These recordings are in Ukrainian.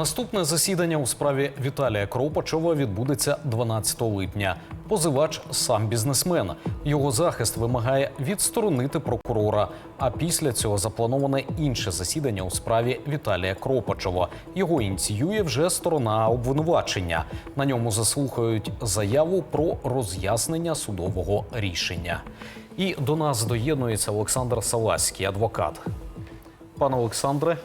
Наступне засідання у справі Віталія Кропачова відбудеться 12 липня. Позивач сам бізнесмен. Його захист вимагає відсторонити прокурора. А після цього заплановане інше засідання у справі Віталія Кропачова. Його ініціює вже сторона обвинувачення. На ньому заслухають заяву про роз'яснення судового рішення. І до нас доєднується Олександр Саласький, адвокат. Пане Олександре,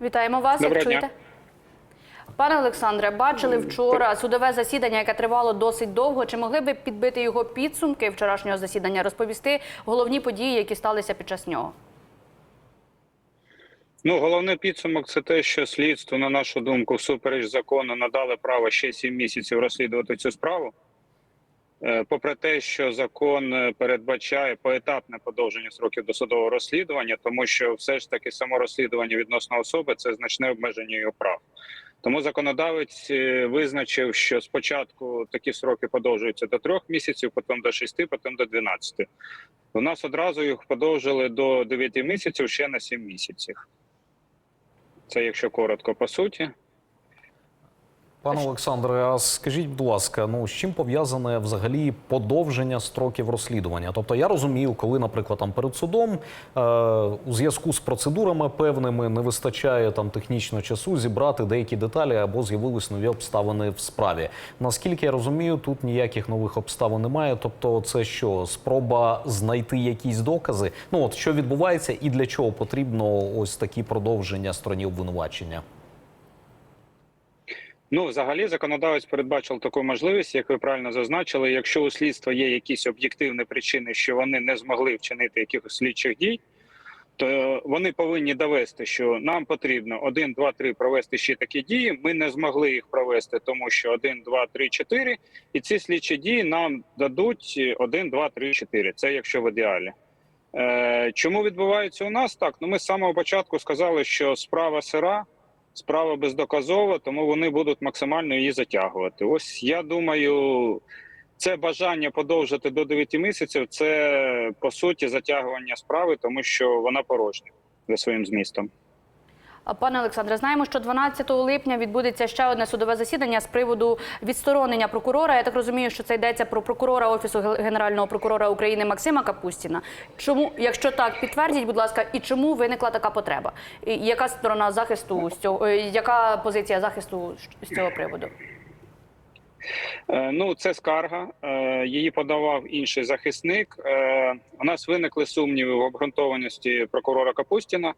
Вітаємо вас. Доброго як дня. чуєте? Пане Олександре, бачили вчора судове засідання, яке тривало досить довго. Чи могли б підбити його підсумки вчорашнього засідання, розповісти головні події, які сталися під час нього? Ну, головний підсумок це те, що слідство, на нашу думку, всупереч закону надали право ще 7 місяців розслідувати цю справу. Е, Попри те, що закон е, передбачає поетапне подовження сроків досудового розслідування, тому що все ж таки само розслідування відносно особи це значне обмеження його прав. Тому законодавець е, визначив, що спочатку такі сроки подовжуються до трьох місяців, потім до шести, потім до 12. У нас одразу їх подовжили до 9 місяців ще на 7 місяців. Це якщо коротко по суті. Пане Олександре, а скажіть, будь ласка, ну з чим пов'язане взагалі подовження строків розслідування? Тобто я розумію, коли, наприклад, там перед судом е, у зв'язку з процедурами певними не вистачає там технічно часу зібрати деякі деталі або з'явились нові обставини в справі. Наскільки я розумію, тут ніяких нових обставин немає. Тобто, це що спроба знайти якісь докази? Ну от що відбувається, і для чого потрібно ось такі продовження стороні обвинувачення? Ну, взагалі, законодавець передбачив таку можливість, як ви правильно зазначили. Якщо у слідства є якісь об'єктивні причини, що вони не змогли вчинити якихось слідчих дій, то вони повинні довести, що нам потрібно 1, 2, 3 провести ще такі дії. Ми не змогли їх провести, тому що 1, 2, 3, 4, і ці слідчі дії нам дадуть 1, 2, 3, 4. Це якщо в ідеалі. Е, чому відбувається у нас так? Ну, ми з самого початку сказали, що справа сира. Справа бездоказова, тому вони будуть максимально її затягувати. Ось я думаю, це бажання подовжити до 9 місяців. Це по суті затягування справи, тому що вона порожня за своїм змістом. Пане Олександре, знаємо, що 12 липня відбудеться ще одне судове засідання з приводу відсторонення прокурора. Я так розумію, що це йдеться про прокурора офісу генерального прокурора України Максима Капустіна. Чому, якщо так, підтвердіть, будь ласка, і чому виникла така потреба? І яка сторона захисту з цього, е, яка позиція захисту з цього приводу? Е, Ну, це скарга. Е, Її подавав інший захисник. У нас виникли сумніви в обґрунтованості прокурора Капустіна,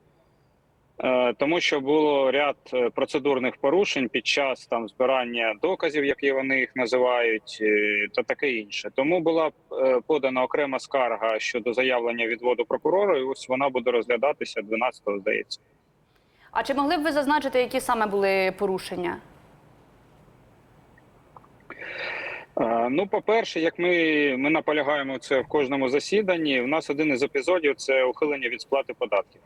тому що було ряд е, процедурних порушень під час там збирання доказів, як вони їх називають, е, та таке інше. Тому була е, подана окрема скарга щодо заявлення відводу прокурора, і ось вона буде розглядатися 12-го, здається. А чи могли б ви зазначити, які саме були порушення? Е, Ну, по-перше, як ми, ми наполягаємо це в кожному засіданні. У нас один із епізодів це ухилення від сплати податків.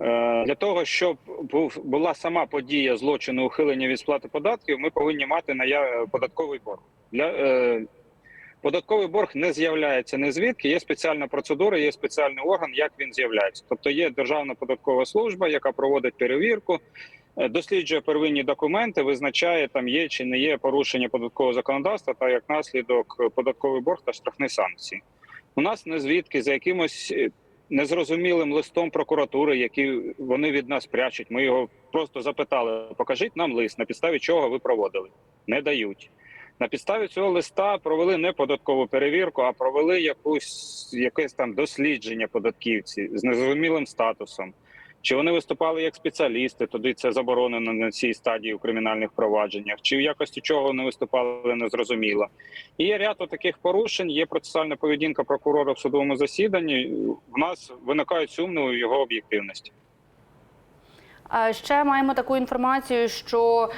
Е, Для того, щоб була сама подія злочину ухилення від сплати податків, ми повинні мати наяв- податковий борг. Для, е, податковий борг не з'являється не звідки. Є спеціальна процедура, є спеціальний орган, як він з'являється. Тобто є Державна податкова служба, яка проводить перевірку, е, досліджує первинні документи, визначає там є чи не є порушення податкового законодавства, та як наслідок е, податковий борг та штрафні санкції. У нас не звідки за якимось е, незрозумілим листом прокуратури, який вони від нас прячуть. Ми його просто запитали: покажіть нам лист, на підставі чого ви проводили. Не дають. На підставі цього листа провели не податкову перевірку, а провели якусь якесь там дослідження податківці з незрозумілим статусом. Чи вони виступали як спеціалісти, тоді це заборонено на цій стадії у кримінальних провадженнях, чи в якості чого вони виступали незрозуміло. І є ряд таких порушень, є процесуальна поведінка прокурора в судовому засіданні. В нас виникають сумніви в його об'єктивності. Ще маємо таку інформацію, що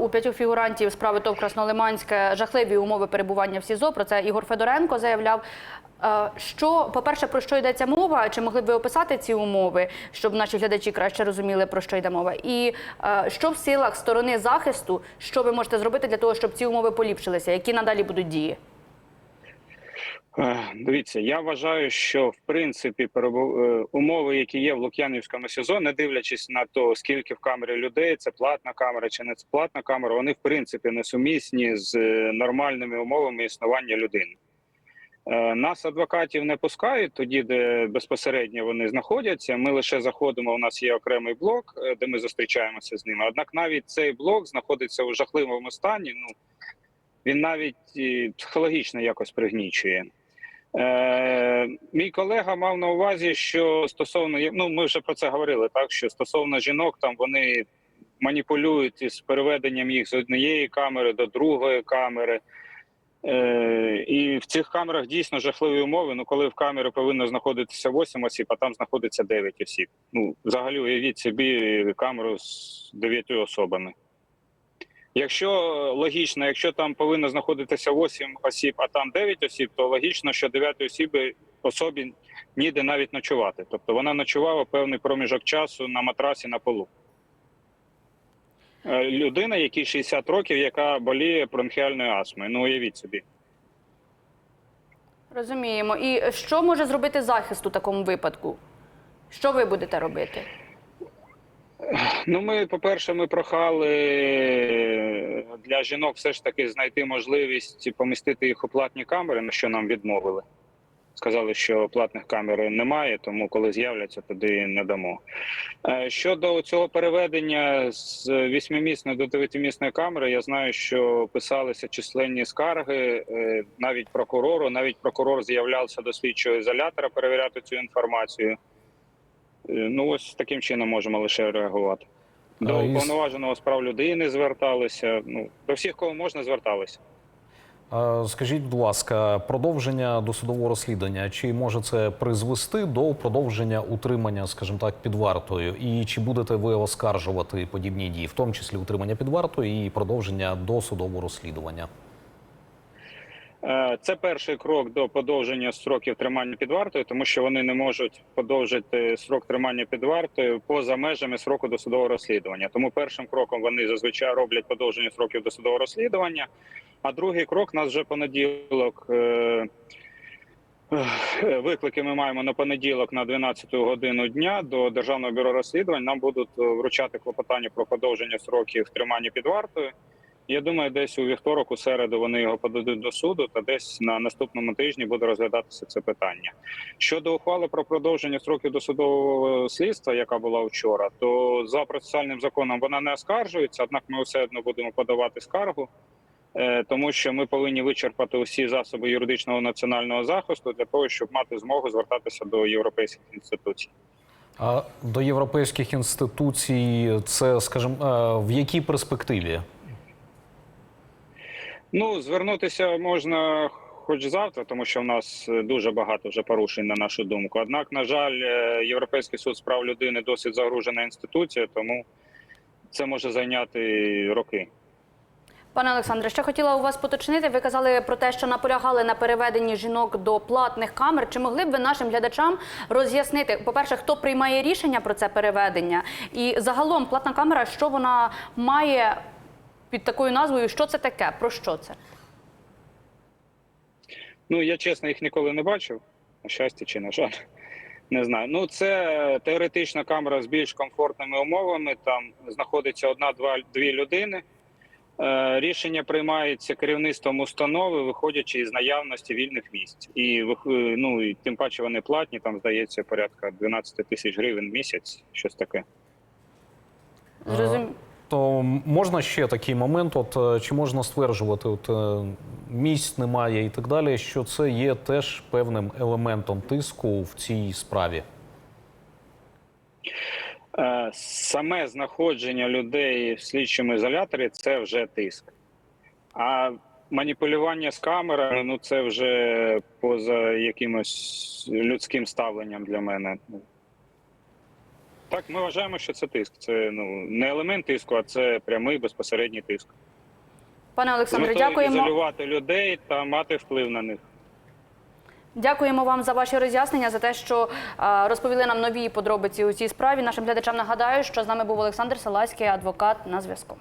у п'ятьох фігурантів справи ТОВ Краснолиманське жахливі умови перебування в СІЗО. Про це Ігор Федоренко заявляв. Що, по-перше, про що йдеться мова? Чи могли б ви описати ці умови, щоб наші глядачі краще розуміли, про що йде мова? І що в силах сторони захисту, що ви можете зробити для того, щоб ці умови поліпшилися? Які надалі будуть дії? Е, Дивіться, я вважаю, що в принципі е, умови, які є в Лук'янівському СІЗО, не дивлячись на то, скільки в камері людей, це платна камера чи не платна камера, вони в принципі несумісні з е, нормальними умовами існування людини. Нас адвокатів не пускають тоді, де безпосередньо вони знаходяться. Ми лише заходимо. У нас є окремий блок, де ми зустрічаємося з ними. Однак навіть цей блок знаходиться у жахливому стані. Ну він навіть психологічно якось пригнічує. Е, мій колега мав на увазі, що стосовно ну ми вже про це говорили, так що стосовно жінок, там вони маніпулюють із переведенням їх з однієї камери до другої камери. Е, і в цих камерах дійсно жахливі умови. Ну, коли в камері повинно знаходитися 8 осіб, а там знаходиться 9 осіб. Ну, взагалі, уявіть собі камеру з 9 особами. Якщо логічно, якщо там повинно знаходитися 8 осіб, а там 9 осіб, то логічно, що 9 особі, особі ніде навіть ночувати. Тобто вона ночувала певний проміжок часу на матрасі на полу. Е, Людина, якій 60 років, яка боліє бронхіальною астмою. Ну, уявіть собі. Розуміємо. І що може зробити захист у такому випадку? Що ви будете робити? Ну, ми, по-перше, ми прохали для жінок все ж таки знайти можливість помістити їх у платні камери, на що нам відмовили. Сказали, що платних камер немає, тому коли з'являться, тоді не дамо. Е, Щодо цього переведення з вісьмимісної до дев'ятимісної камери, я знаю, що писалися численні скарги е, навіть прокурору. Навіть прокурор з'являвся до слідчого ізолятора перевіряти цю інформацію. Е, Ну, ось таким чином можемо лише реагувати. До уповноваженого з людини зверталися. Ну, до всіх, кого можна, зверталися. Скажіть, будь ласка, продовження досудового розслідування чи може це призвести до продовження утримання, скажімо так, під вартою? І чи будете ви оскаржувати подібні дії, в тому числі утримання під вартою і продовження досудового розслідування? Е, Це перший крок до подовження строків тримання під вартою, тому що вони не можуть подовжити срок тримання під вартою поза межами сроку досудового розслідування. Тому першим кроком вони зазвичай роблять подовження сроків досудового розслідування. А другий крок нас вже понеділок. е, е, Виклики ми маємо на понеділок на 12 годину дня до Державного бюро розслідувань. Нам будуть вручати клопотання про подовження сроків тримання під вартою. Я думаю, десь у вівторок, у середу вони його подадуть до суду, та десь на наступному тижні буде розглядатися це питання. Щодо ухвали про продовження строків досудового слідства, яка була вчора, то за процесуальним законом вона не оскаржується однак, ми все одно будемо подавати скаргу, е, тому що ми повинні вичерпати усі засоби юридичного національного захисту для того, щоб мати змогу звертатися до європейських інституцій. А до європейських інституцій це, скажімо, е, в якій перспективі? Ну, звернутися можна хоч завтра, тому що в нас е, дуже багато вже порушень на нашу думку. Однак, на жаль, е, Європейський суд з прав людини досить загружена інституція, тому це може зайняти роки. Пане Олександре, ще хотіла у вас поточнити. Ви казали про те, що наполягали на переведенні жінок до платних камер. Чи могли б ви нашим глядачам роз'яснити, по-перше, хто приймає рішення про це переведення? І загалом платна камера, що вона має під такою назвою? Що це таке? Про що це? Ну я чесно їх ніколи не бачив. На щастя чи на жаль, не знаю. Ну це теоретична камера з більш комфортними умовами. Там знаходиться одна-два дві людини. Е, Рішення приймається керівництвом установи, виходячи із наявності вільних місць, і е, ну і тим паче вони платні. Там здається порядка 12 тисяч гривень в місяць, щось таке. Зрозум... То можна ще такий момент, от е, чи можна стверджувати, от е, місць немає і так далі, що це є теж певним елементом тиску в цій справі? Е, Саме знаходження людей в слідчому ізоляторі це вже тиск. А маніпулювання з камерами ну це вже поза якимось людським ставленням для мене. Так, ми вважаємо, що це тиск. Це ну не елемент тиску, а це прямий безпосередній тиск. Пане Олександре, дякуємо. ізолювати людей та мати вплив на них. Дякуємо вам за ваші роз'яснення, за те, що е, розповіли нам нові подробиці у цій справі. Нашим глядачам нагадаю, що з нами був Олександр Саласький, адвокат на зв'язку.